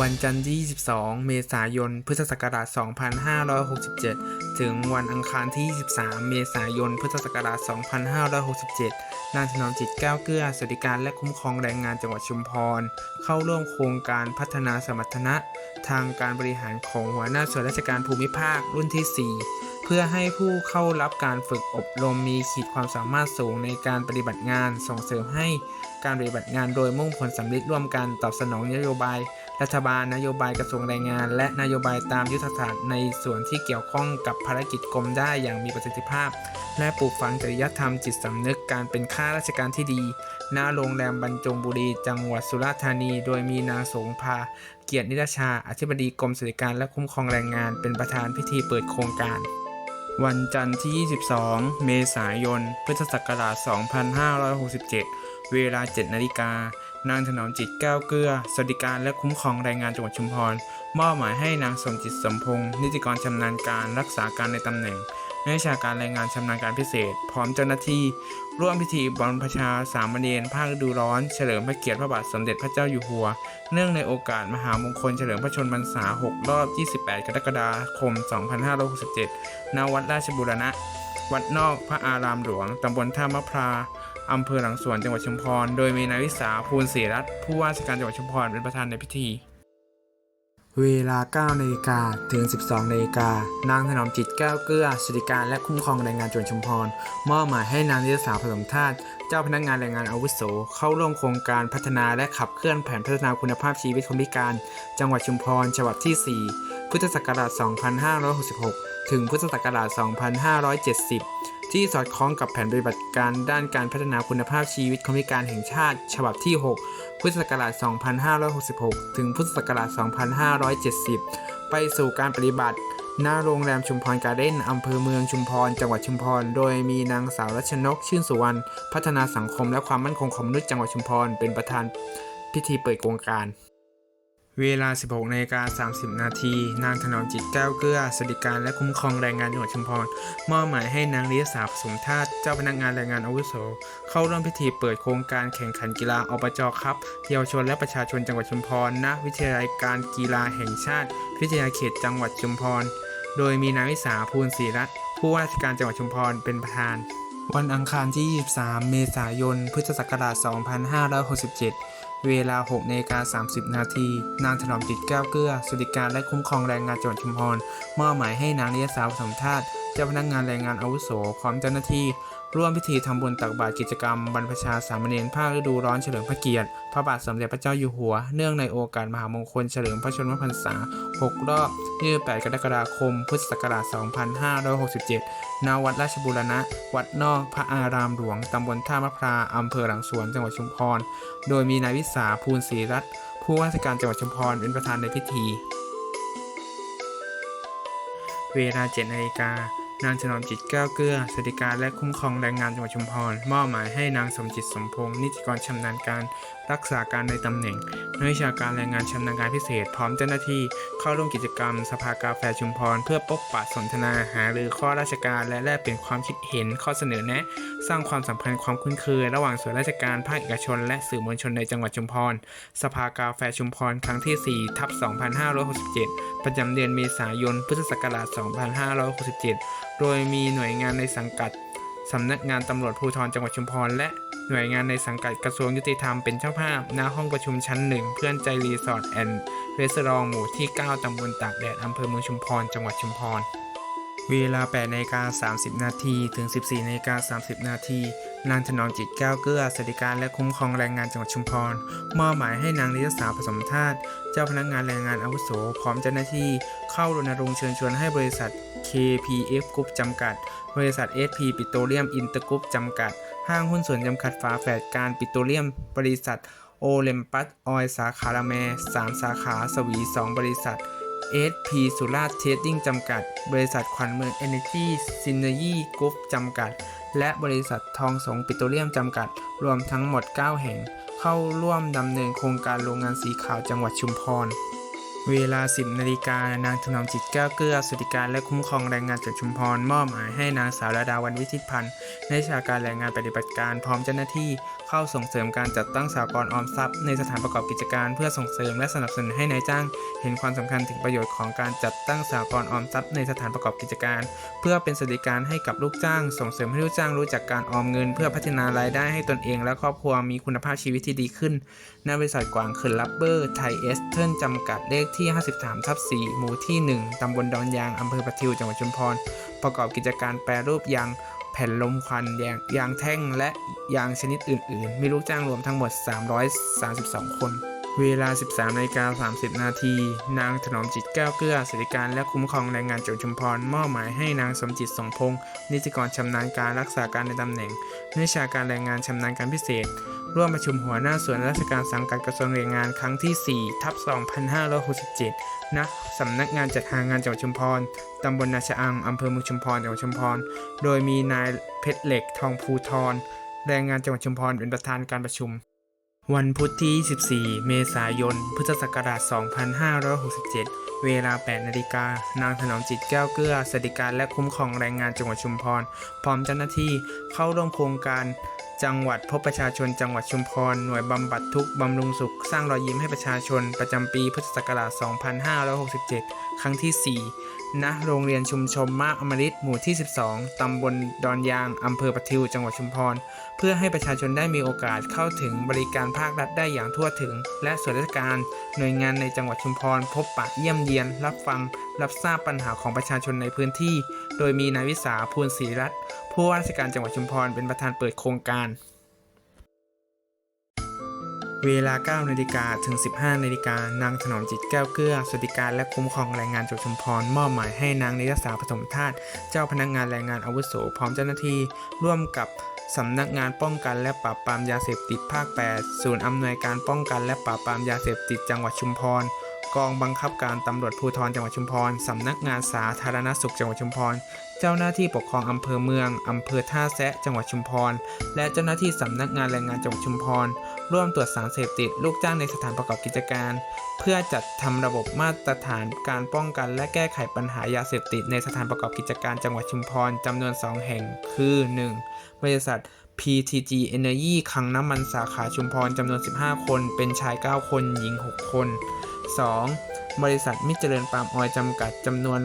วันจันทร์ที่ 22 เมษายน พุทธศักราช 2567 ถึงวันอังคารที่ 23 เมษายน พุทธศักราช 2567 นางถนอมจิตแก้วเกลือสวัสดิการและคุ้มครองแรงงานจังหวัดชุมพร เข้าร่วมโครงการพัฒนาสมรรถนะ ทางการบริหารของหัวหน้าส่วนราชการภูมิภาครุ่นที่ 4 เพื่อให้ผู้เข้ารับการฝึกอบรมมีขีดความสามารถสูงในการปฏิบัติงาน ส่งเสริมให้การปฏิบัติงานโดยมุ่งผลสำเร็จร่วมกันตอบสนองนโยบาย รัฐบาลนโยบายกระทรวงแรงงาน และนโยบายตามยุทธศาสตร์ในส่วนที่เกี่ยวข้องกับภารกิจกรมได้อย่างมีประสิทธิภาพ และปลูกฝังจริยธรรมจิตสำนึกการเป็นข้าราชการที่ดี ณ โรงแรมบรรจงบุรี จังหวัดสุราษฎร์ธานี โดยมีนางสงภา เกียรตินิรชา อธิบดีกรมสวัสดิการและคุ้มครองแรงงาน เป็นประธานพิธีเปิดโครงการวันจันทร์ที่ 22 เมษายน พุทธศักราช 2567 เวลา 7 นาฬิกา นางถนอมจิตแก้วเกลือ สวัสดิการและคุ้มครองแรงงานจังหวัดชุมพร มอบหมายให้นางสมจิตสมพงศ์นิติกรชำนาญการรักษาการในตำแหน่งในวิชาการแรงงานชำนาญการพิเศษ พร้อมเจ้าหน้าที่ ร่วมพิธีบรมพชาสามเณรภาคฤดูร้อน เฉลิมพระเกียรติพระบาทสมเด็จพระเจ้าอยู่หัว เนื่องในโอกาสมหามงคลเฉลิมพระชนมพรรษา 6 รอบ 28 กรกฎาคม 2567ณวัดราชบูรณะ วัดนอกพระอารามหลวงตำบลท่ามะพร้า อำเภอหลังสวนจังหวัดชุมพร โดยมีนายวิสาภูลศรีรัตน์ผู้ว่าราชการจังหวัดชุมพรเป็นประธานในพิธี เวลา9นาฬิกาถึง 12นาฬิกานางถนอมจิตแก้วเกลือสวัสดิการและคุ้มครองแรงงานจังหวัดชุมพรมอบหมายให้นางนิรสาผสมธาตุเจ้าพนักงานแรงงานอาวุโส เข้าร่วมโครงการพัฒนาและขับเคลื่อนแผนพัฒนาคุณภาพชีวิตคนพิการ จังหวัดชุมพรฉบับที่ 4 พุทธศักราช 2566 ถึงพุทธศักราช 2570 ที่สอดคล้องกับแผนปฏิบัติการด้านการพัฒนาคุณภาพชีวิตคนพิการแห่งชาติ ฉบับที่ 6 พุทธศักราช 2566 ถึงพุทธศักราช 2570 ไปสู่การปฏิบัติหน้าโรงแรมชุมพรการ์เด้นอำเภอเมืองชุมพร จังหวัดชุมพร โดยมีนางสาวรัชนก ชื่นสุวรรณ พัฒนาสังคมและความมั่นคงของมนุษย์จังหวัดชุมพร เป็นประธานพิธีเปิดโครงการ เวลา 16นาฬิกา30 นาที นางถนอมจิตแก้วเกลือสวัสดิการและคุ้มครองแรงงานจังหวัดชุมพร มอบหมายให้นางลิยสาผสมธาตุเจ้าพนักงานแรงงานอาวุโส เข้าร่วมพิธีเปิดโครงการแข่งขันกีฬาอบจครับ เยาวชนและประชาชนจังหวัดชุมพรณวิทยาลัยการกีฬาแห่งชาติ วิทยาเขตจังหวัดชุมพร โดยมีนางวิสาภูลศรีรัตน์ผู้ว่าราชการจังหวัดชุมพรเป็นประธาน วันอังคารที่ 23 เมษายน พุทธศักราช 2567 เวลา6นาฬิกา30 นาที นางถนอมจิตแก้วเกลือสวัสดิการและคุ้มครองแรงงานจังหวัดชุมพรมอบหมายให้นางนิยสาวผสมทาตเจ้าพนักงานแรงงานอาวุโสพร้อมเจ้าหน้าที่ ร่วมพิธีทำบุญตักบาตรกิจกรรม บรรพชาสามเณรภาคฤดูร้อนเฉลิมพระเกียรติ พระบาทสมเด็จพระเจ้าอยู่หัว เนื่องในโอกาสมหามงคลเฉลิมพระชนมพรรษา 6 รอบ 28 กรกฎาคม พุทธศักราช 2567 ณ วัดราชบูรณะ วัดนอก พระอารามหลวง ตำบลท่ามะพร้าอำเภอหลังสวน จังหวัดชุมพร โดยมีนายวิสาภูลศรีรัตน์ผู้ว่าราชการจังหวัดชุมพรเป็นประธานในพิธี เวลา7นาฬิกา นางถนอมจิตแก้วเกลือสวัสดิการและคุ้มครองแรงงานจังหวัดชุมพรมอบหมายให้นางสมจิตสมพงศ์นิติกรชำนาญการรักษาการในตำแหน่งในวิชาการแรงงานชำนาญการพิเศษ พร้อมเจ้าหน้าที่เข้าร่วมกิจกรรม สภากาแฟชุมพร เพื่อพบปะสนทนาหารือข้อราชการและแลกเปลี่ยนความคิดเห็นข้อเสนอแนะ สร้างความสัมพันธ์ความคุ้นเคย ระหว่างส่วนราชการภาคเอกชน และสื่อมวลชนในจังหวัดชุมพร สภากาแฟชุมพร ครั้งที่4ทับ2567 ประจำเดือนเมษายน พุทธศักราช2567 โดยมีหน่วยงานในสังกัดสำนักงานตำรวจภูธรจังหวัดชุมพร และหน่วยงานในสังกัดกระทรวงยุติธรรมเป็นเจ้าภาพณห้องประชุมชั้นหนึ่งเพื่อนใจรีสอร์ทแอนด์เรสอร์หมู่ที่ 9 ตำบลตากแดดอำเภอเมืองชุมพร จังหวัดชุมพร เวลา8นาฬิกา30 นาทีถึง 14นาฬิกา30 นาที นางถนอมจิตแก้วเกลือสวัสดิการและคุ้มครองแรงงานจังหวัดชุมพร มอบหมายให้นางนิยสาผสมธาตุเจ้าพนักงานแรงงานอาวุโส พร้อมเจ้าหน้าที่ เข้ารณรงค์เชิญชวนให้บริษัท KPF Group จำกัด บริษัท SP ปิโตรเลียมอินเตอร์กรุ๊ปจำกัด ห้างหุ้นส่วนจำกัดฝาแฝดการปิโตรเลียม บริษัทโอเลมปัสออยสาขาละแม3สาขาสวี 2 บริษัท SP สุราษฎร์เทรดดิ้งจำกัด บริษัทขวัญเมือง Energy Synergy Group จำกัด และบริษัททองสงปิโตรเลียมจำกัด รวมทั้งหมด 9 แห่ง เข้าร่วมดำเนินโครงการโรงงานสีขาวจังหวัดชุมพร เวลา 10นาฬิกานางถนอมจิตแก้วเกลือสวัสดิการและคุ้มครองแรงงานจากชุมพรมอบหมายให้นางสาวระดาวันวิทิตพันธ์ในชาการแรงงานปฏิบัติการพร้อมเจ้าหน้าที่ เข้าส่งเสริมการจัดตั้งสหกรณ์ออมทรัพย์ ในสถานประกอบกิจการเพื่อส่งเสริมและสนับสนุนให้นายจ้าง เห็นความสำคัญถึงประโยชน์ของการจัดตั้งสหกรณ์ออมทรัพย์ ในสถานประกอบกิจการ เพื่อเป็นสวัสดิการให้กับลูกจ้าง ส่งเสริมให้ลูกจ้างรู้จักการออมเงิน เพื่อพัฒนารายได้ให้ตนเอง และครอบครัวมีคุณภาพชีวิตที่ดีขึ้นณบริษัทกวางเขินลับเบอร์ไทยเอสเทิร์นจำกัดเลขที่ 53ทับ4หมู่ที่ 1 ตำบลดอนยาง อำเภอประทิว จังหวัดชุมพร ประกอบกิจการแปรรูปยางแผ่นลมควันยางยางแท่งและยางชนิดอื่น ๆ มีลูกจ้างรวมทั้งหมด 332 คน เวลา 13นาฬิกา30 นาที นางถนอมจิตแก้วเกลือสวัสดิการและคุ้มครองแรงงานจังหวัดชุมพรมอบหมายให้นางสมจิตสงพงศ์นิติกรชำนาญการรักษาการในตำแหน่งนิชาการแรงงานชำนาญการพิเศษ ร่วมประชุมหัวหน้าส่วนราชการสังกัดกระทรวงแรงงานครั้งที่ 4 ทับ 2567 ณ สำนักงานจัดหางานจังหวัดชุมพร ตำบลนาชะอัง อำเภอเมืองชุมพร จังหวัดชุมพร โดยมีนายเพชรเหล็กทองภูทร แรงงานจังหวัดชุมพรเป็นประธานการประชุม วันพุธที่ 24 เมษายน พุทธศักราช 2567 เวลา 8 นาฬิกา นางถนอมจิตแก้วเกลือสวัสดิการและคุ้มครองแรงงานจังหวัดชุมพร พร้อมเจ้าหน้าที่เข้าร่วมโครงการ จังหวัดพบประชาชนจังหวัดชุมพร หน่วยบำบัดทุกข์บำรุงสุข สร้างรอยยิ้มให้ประชาชน ประจำปีพุทธศักราช 2567 ครั้งที่ 4 ณโรงเรียนชุมชนมาอมฤตหมู่ที่ 12 ตำบลดอนยาง อำเภอปะทิว จังหวัดชุมพร เพื่อให้ประชาชนได้มีโอกาสเข้าถึงบริการภาครัฐได้อย่างทั่วถึง และส่วนราชการ หน่วยงานในจังหวัดชุมพร พบปะเยี่ยมเยียน รับฟัง รับทราบปัญหาของประชาชนในพื้นที่ โดยมีนายวิสาภูลศรีรัตน์ผู้ว่าราชการจังหวัดชุมพรเป็นประธานเปิดโครงการ เวลา9นาฬิกาถึง 15นาฬิกานางถนอมจิตแก้วเกลือสวัสดิการและคุ้มครองแรงงานจังหวัดชุมพรมอบหมายให้นางนิรศาผสมธาตุเจ้าพนักงานแรงงานอาวุโสพร้อมเจ้าหน้าที่ร่วมกับสำนักงานป้องกันและปราบปรามยาเสพติดภาค 8 ศูนย์อำนวยการป้องกันและปราบปรามยาเสพติดจังหวัดชุมพร กองบังคับการตำรวจภูธรจังหวัดชุมพร สำนักงานสาธารณสุขจังหวัดชุมพร เจ้าหน้าที่ปกครองอำเภอเมืองอำเภอท่าแซะจังหวัดชุมพร และเจ้าหน้าที่สำนักงานแรงงานจังหวัดชุมพร ร่วมตรวจสารเสพติดลูกจ้างในสถานประกอบกิจการ เพื่อจัดทำระบบมาตรฐานการป้องกัน และแก้ไขปัญหายาเสพติดในสถานประกอบกิจการจังหวัดชุมพรจำนวน 2 แห่งคือ 1. บริษัท PTG Energy คังน้ำมันสาขาชุมพรจำนวน 15 คน เป็นชาย 9 คน หญิง 6 คน 2. บริษัทมิจเจริญปาล์มออยจำกัดจำนวน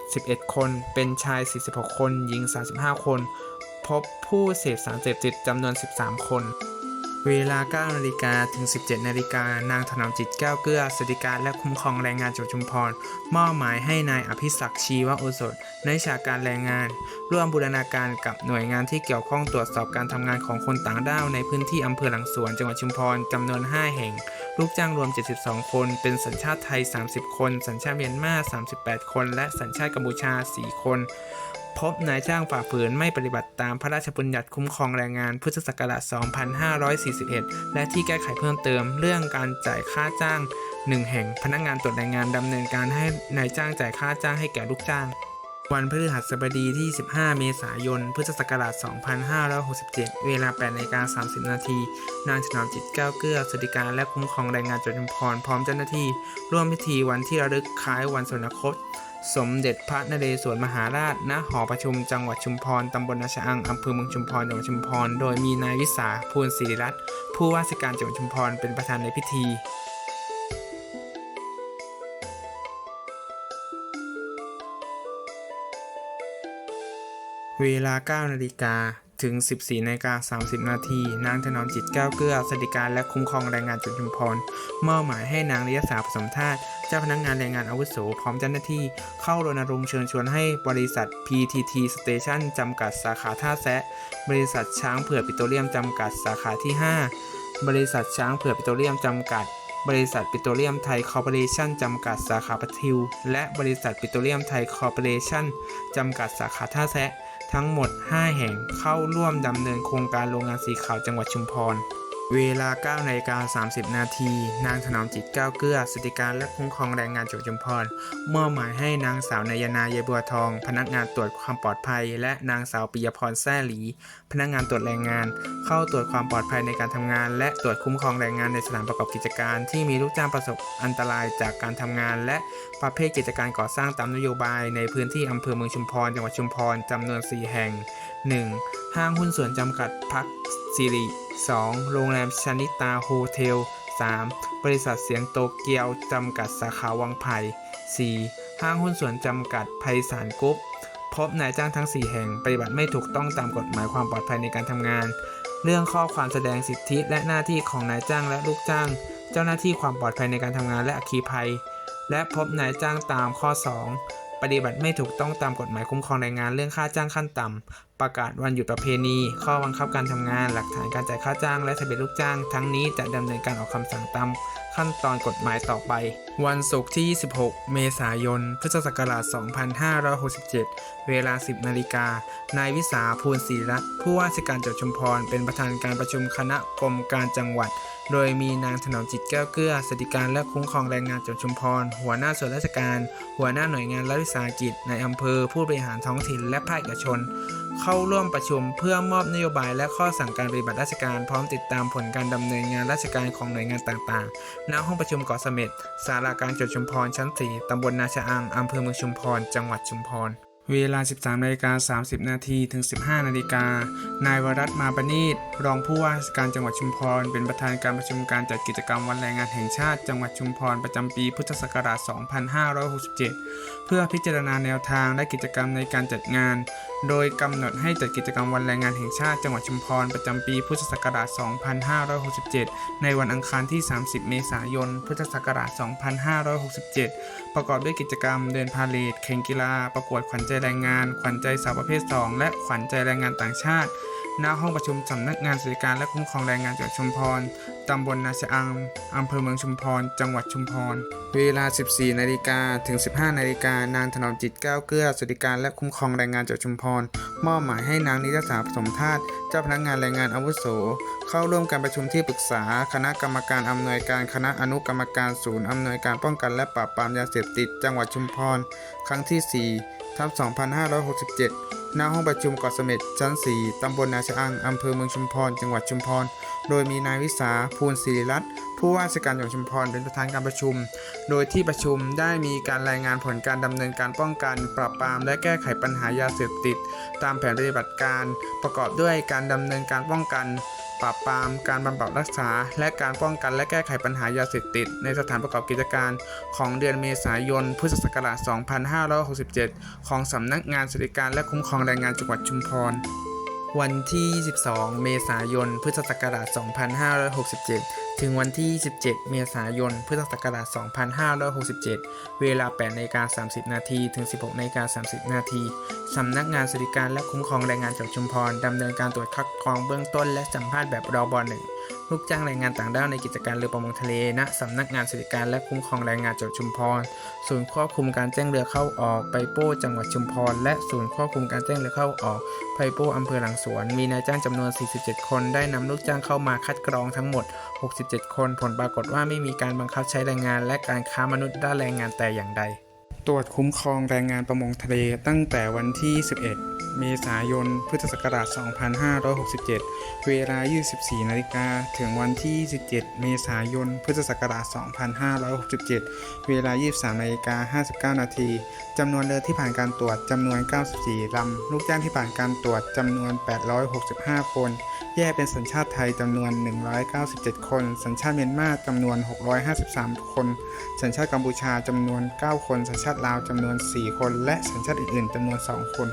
81 คน เป็นชาย 46 คน หญิง 35 คน พบผู้เสพสารเสพติดจำนวน 13 คน เวลา 9 นาฬิกาถึง 17 นาฬิกา นางถนอมจิตแก้วเกลือสวัสดิการและคุ้มครองแรงงานจังหวัดชุมพร มอบหมายให้นายอภิศักดิ์ชีวโอสถในชาการแรงงาน ร่วมบูรณาการกับหน่วยงานที่เกี่ยวข้องตรวจสอบการทำงานของคนต่างด้าวในพื้นที่อำเภอหลังสวนจังหวัดชุมพรจำนวน 5 แห่ง ลูกจ้างรวม 72 คน เป็นสัญชาติไทย 30 คน สัญชาติเมียนมา 38 คน และสัญชาติกัมพูชา 4 คน พบนายจ้างฝ่าฝืนไม่ปฏิบัติตามพระราชบัญญัติคุ้มครองแรงงานพุทธศักราช 2541 และที่แก้ไขเพิ่มเติมเรื่องการจ่ายค่าจ้าง 1 แห่งพนักงานตรวจแรงงานดำเนินการให้นายจ้างจ่ายค่าจ้างให้แก่ลูกจ้าง วันพฤหัสบดีที่ 15 เมษายน พุทธศักราช 2567 เวลา8นาฬิกา30 นาที นางถนอมจิตแก้วเกลือสวัสดิการและคุ้มครองแรงงานจังหวัดชุมพรพร้อมเจ้าหน้าที่ ร่วมพิธีวันที่ระลึกคล้ายวันสวรรคต สมเด็จพระนเรศวรมหาราช ณ หอประชุมจังหวัดชุมพร ตำบลนาชอังอำเภอเมืองชุมพร จังหวัดชุมพร โดยมีนายวิสาภูลศิริรัตน์ ผู้ว่าราชการจังหวัดชุมพร เป็นประธานในพิธีเวลา 9 นาฬิกา ถึง 14นาฬิกา30 นาที นางถนอมจิตแก้วเกลือสวัสดิการและคุ้มครองแรงงานจังหวัดชุมพรมอบหมายให้นางนิยสาผสมธาตุ เจ้าพนักงานแรงงานอาวุโส พร้อมเจ้าหน้าที่เข้ารณรงค์เชิญชวนให้บริษัท PTT Station จำกัดสาขาท่าแซะ บริษัทช้างเผือกปิโตรเลียมจำกัดสาขาที่ 5 บริษัทช้างเผือกปิโตรเลียมจำกัด บริษัทปิโตรเลียมไทยคอร์ปอเรชั่นจำกัดสาขาปะทิว และบริษัทปิโตรเลียมไทยคอร์ปอเรชั่นจำกัดสาขาท่าแซะทั้งหมด 5 แห่งเข้าร่วมดำเนินโครงการโรงงานสีขาวจังหวัดชุมพร เวลา9นาฬิกา30 นาที นางถนอมจิตก้าวเกื้อสวัสดิการและคุ้มครองแรงงานจังหวัดชุมพรมอบหมายให้นางสาวนายนายบัวทอง พนักงานตรวจความปลอดภัย และนางสาวปิยพรแซ่หลี พนักงานตรวจแรงงาน เข้าตรวจความปลอดภัยในการทำงาน และตรวจคุ้มครองแรงงานในสถานประกอบกิจการ ที่มีลูกจ้างประสบอันตรายจากการทำงาน และประเภทกิจการก่อสร้างตามนโยบายในพื้นที่อำเภอเมืองชุมพรจังหวัดชุมพรจำนวน 4 แห่ง 1. ห้างหุ้นส่วนจำกัดพักสิริ 2. โรงแรมชนิตาโฮเทล 3. บริษัทเสียงโตเกียว จำกัดสาขาวังไผ่ 4. ห้างหุ้นส่วนจำกัดไพศาลกรุ๊ปพบนายจ้างทั้ง 4 แห่งปฏิบัติไม่ถูกต้องตามกฎหมายความปลอดภัยในการทำงาน เรื่องข้อความแสดงสิทธิและหน้าที่ของนายจ้างและลูกจ้าง เจ้าหน้าที่ความปลอดภัยในการทำงานและอคคีภัย และพบนายจ้างตามข้อ 2 ปฏิบัติไม่ถูกต้องตามกฎหมายคุ้มครองแรงงานเรื่องค่าจ้างขั้นต่ำ ประกาศวันหยุดประเพณี ข้อบังคับการทำงาน หลักฐานการจ่ายค่าจ้าง และทะเบียนลูกจ้าง ทั้งนี้จะดำเนินการออกคำสั่งตามขั้นตอนกฎหมายต่อไป วันศุกร์ที่ 26 เมษายน พุทธศักราช 2567 เวลา 10 นาฬิกา นายวิสาภูลศรีรัตน์ผู้ว่าราชการจังหวัดชุมพร เป็นประธานการประชุมคณะกรมการจังหวัด โดยมีนางถนอมจิตแก้วเกลือสวัสดิการและคุ้มครองแรงงานจังหวัดชุมพร หัวหน้าส่วนราชการ หัวหน้าหน่วยงานรัฐวิสาหกิจ ในอำเภอผู้บริหารท้องถิ่นและภาคเอกชน เข้าร่วมประชุมเพื่อมอบนโยบายและข้อสั่งการปฏิบัติราชการพร้อมติดตามผลการดำเนินงานราชการของหน่วยงานต่างๆ ณ ห้องประชุมเกาะเสม็ดศาลาการจังหวัดชุมพรชั้น 4ตำบลนาชะอังอำเภอเมืองชุมพร จังหวัดชุมพร เวลา 13นาฬิกา30 นาทีถึง 15 นาฬิกา นายวรัตมาประณีตรองผู้ว่าราชการจังหวัดชุมพร เป็นประธานการประชุมการจัดกิจกรรมวันแรงงานแห่งชาติ จังหวัดชุมพร ประจำปีพุทธศักราช 2567 เพื่อพิจารณาแนวทางและกิจกรรมในการจัดงาน โดยกำหนดให้จัดกิจกรรมวันแรงงานแห่งชาติจังหวัดชุมพร ประจำปีพุทธศักราช 2567 ในวันอังคารที่ 30 เมษายน พุทธศักราช 2567 ประกอบด้วยกิจกรรมเดินพาเหรดแข่งกีฬา ประกวดขวัญใจแรงงาน ขวัญใจสาวประเภท 2 และขวัญใจแรงงานต่างชาติ ณ ห้องประชุมสำนักงานสวัสดิการและคุ้มครองแรงงานจังหวัดชุมพร ตำบลนาชะอังอำเภอเมืองชุมพร จังหวัดชุมพร เวลา 14 นาฬิกาถึง 15 นาฬิกานางถนอมจิตก้าวเกื้อสวัสดิการและคุ้มครองแรงงานจังหวัดชุมพร มอบหมายให้นางนิตสาผสมธาตุเจ้าพนักงานแรงงานอาวุโส เข้าร่วมการประชุมที่ปรึกษา คณะกรรมการอำนวยการคณะอนุกรรมการศูนย์อำนวยการป้องกันและปราบปรามยาเสพติด จังหวัดชุมพร ครั้งที่4ทับ2567 ณห้องประชุมเกาะเสม็ดชั้น 4 ตำบลนาชะอัง อำเภอเมืองชุมพร จังหวัดชุมพร โดยมีนายวิสาภูลศิริรัตน์ผู้ว่าราชการจังหวัดชุมพรเป็นประธานการประชุม โดยที่ประชุมได้มีการรายงานผลการดำเนินการป้องกัน ปราบปราม และแก้ไขปัญหายาเสพติด ตามแผนปฏิบัติการ ประกอบด้วยการดำเนินการป้องกัน ปราบปราม การบำบัดรักษา และการป้องกันและแก้ไขปัญหายาเสพติด ในสถานประกอบกิจการของเดือนเมษายน พุทธศักราช 2567 ของสำนักงานสวัสดิการและคุ้มครองแรงงานจังหวัดชุมพรวันที่ 22 เมษายน พุทธศักราช 2567 ถึงวันที่27เมษายน พุทธศักราช 2567 เวลา8นาฬิกา30 นาทีถึง 16นาฬิกา30 นาทีสำนักงานสวัสดิการและคุ้มครองแรงงานจังหวัดชุมพรดำเนินการตรวจคัดกรองเบื้องต้นและสัมภาษณ์แบบรอบหนึ่ง ลูกจ้างแรงงานต่างด้าวในกิจการเรือประมงทะเลณสำนักงานสวัสดิการและคุ้มครองแรงงานจังหวัดชุมพร ศูนย์ควบคุมการแจ้งเรือเข้าออกไปโป้จังหวัดชุมพร และศูนย์ควบคุมการแจ้งเรือเข้าออกไปโป้อำเภอหลังสวน มีนายจ้างจำนวน 47 คนได้นำลูกจ้างเข้ามาคัดกรองทั้งหมด 67 คน ผลปรากฏว่าไม่มีการบังคับใช้แรงงาน และการค้ามนุษย์ด้านแรงงานแต่อย่างใด ตรวจคุ้มครองแรงงานประมงทะเลตั้งแต่วันที่ 11 เมษายน พุทธศักราช 2567 เวลา 24 นาฬิกา ถึงวันที่27เมษายน พุทธศักราช 2567 เวลา 23 นาฬิกา 59 นาที จำนวนเรือที่ผ่านการตรวจจำนวน 94 ลำ ลูกจ้างที่ผ่านการตรวจจำนวน 865 คน แยกเป็นสัญชาติไทยจำนวน 197 คน สัญชาติเมียนมาจำนวน 653 คน สัญชาติกัมพูชาจำนวน 9 คน สัญชาติลาวจำนวน 4 คน และสัญชาติอื่นๆจำนวน 2 คน